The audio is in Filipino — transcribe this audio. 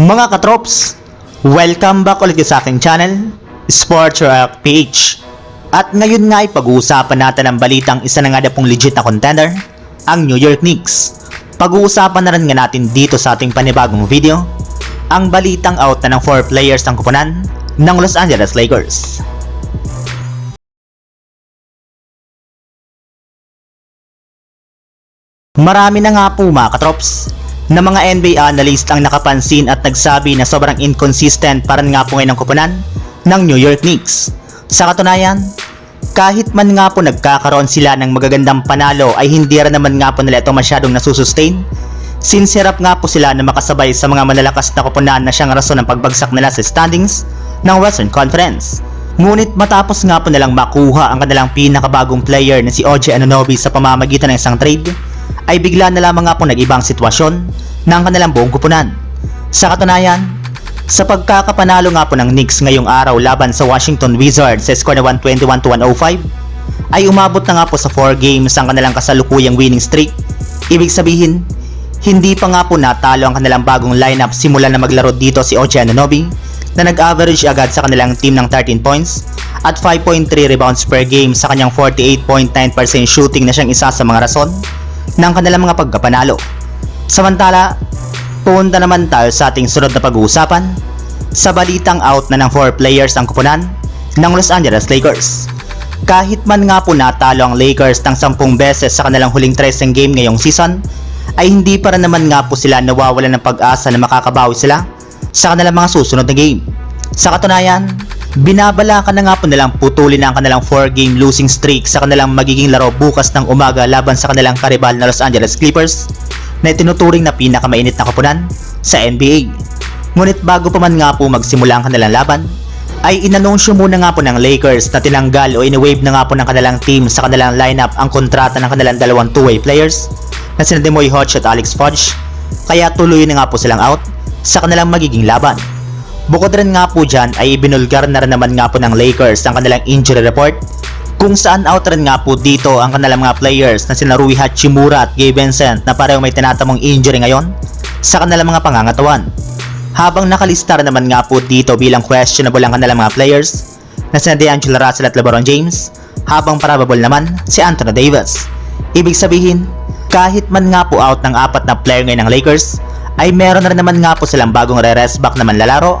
Mga katrops, welcome back ulit sa aking channel, Sports Rock PH. At ngayon nga ay pag-uusapan natin ang balitang isa na nga na pong legit na contender, ang New York Knicks. Pag-uusapan na rin nga natin dito sa ating panibagong video, ang balitang out na ng 4 players ng kupunan ng Los Angeles Lakers. Marami na nga po mga katrops na mga NBA analyst ang nakapansin at nagsabi na sobrang inconsistent pa rin nga po ngayon ang kupunan ng New York Knicks. Sa katunayan, kahit man nga po nagkakaroon sila ng magagandang panalo ay hindi rin naman nga po nila ito masyadong nasusustain since hirap nga po sila na makasabay sa mga malalakas na kupunan na siyang rason ng pagbagsak nila sa standings ng Western Conference. Ngunit matapos nga po nilang makuha ang kanilang pinakabagong player na si OG Anunoby sa pamamagitan ng isang trade, ay bigla na lamang nga po nag-ibang sitwasyon ng kanilang buong kupunan. Sa katunayan, sa pagkakapanalo nga po ng Knicks ngayong araw laban sa Washington Wizards sa score na 121 to 105, ay umabot na nga po sa 4 games ang kanilang kasalukuyang winning streak. Ibig sabihin, hindi pa nga po natalo ang kanilang bagong lineup simula na maglaro dito si OG Anunoby na nag-average agad sa kanilang team ng 13 points at 5.3 rebounds per game sa kanyang 48.9% shooting na siyang isa sa mga rason ng kanilang mga pagkapanalo. Samantala, punta naman tayo sa ating sunod na pag-uusapan sa balitang out na ng 4 players ang kupunan ng Los Angeles Lakers. Kahit man nga po natalo ang Lakers ng 10 beses sa kanilang huling 13 game ngayong season, ay hindi pa rin naman nga po sila nawawalan ng pag-asa na makakabawi sila sa kanilang mga susunod na game. Sa katunayan, binabalakan na nga po nilang putulin ang kanilang 4-game losing streak sa kanilang magiging laro bukas ng umaga laban sa kanilang karibal na Los Angeles Clippers na itinuturing na pinakamainit na kapunan sa NBA. Ngunit bago pa man nga po magsimula ang kanilang laban, ay inanunsyo muna nga po ng Lakers na tinanggal o iniwave na nga po ng kanilang team sa kanilang lineup ang kontrata ng kanilang dalawang two-way players na sina Demoy Hodge at Alex Fudge kaya tuloy na nga po silang out sa kanilang magiging laban. Bukod rin nga po dyan ay ibinulgar na rin naman nga po ng Lakers ang kanilang injury report kung saan out rin nga po dito ang kanilang mga players na sina Rui Hachimura at Gabe Vincent na pareho may tinatamong injury ngayon sa kanilang mga pangangatawan. Habang nakalista naman nga po dito bilang questionable ang kanilang mga players na sina D'Angelo Russell at LeBron James habang probable naman si Anthony Davis. Ibig sabihin, kahit man nga po out ng apat na player ngayon ng Lakers, ay meron na rin naman nga po silang bagong re-rest back na manlalaro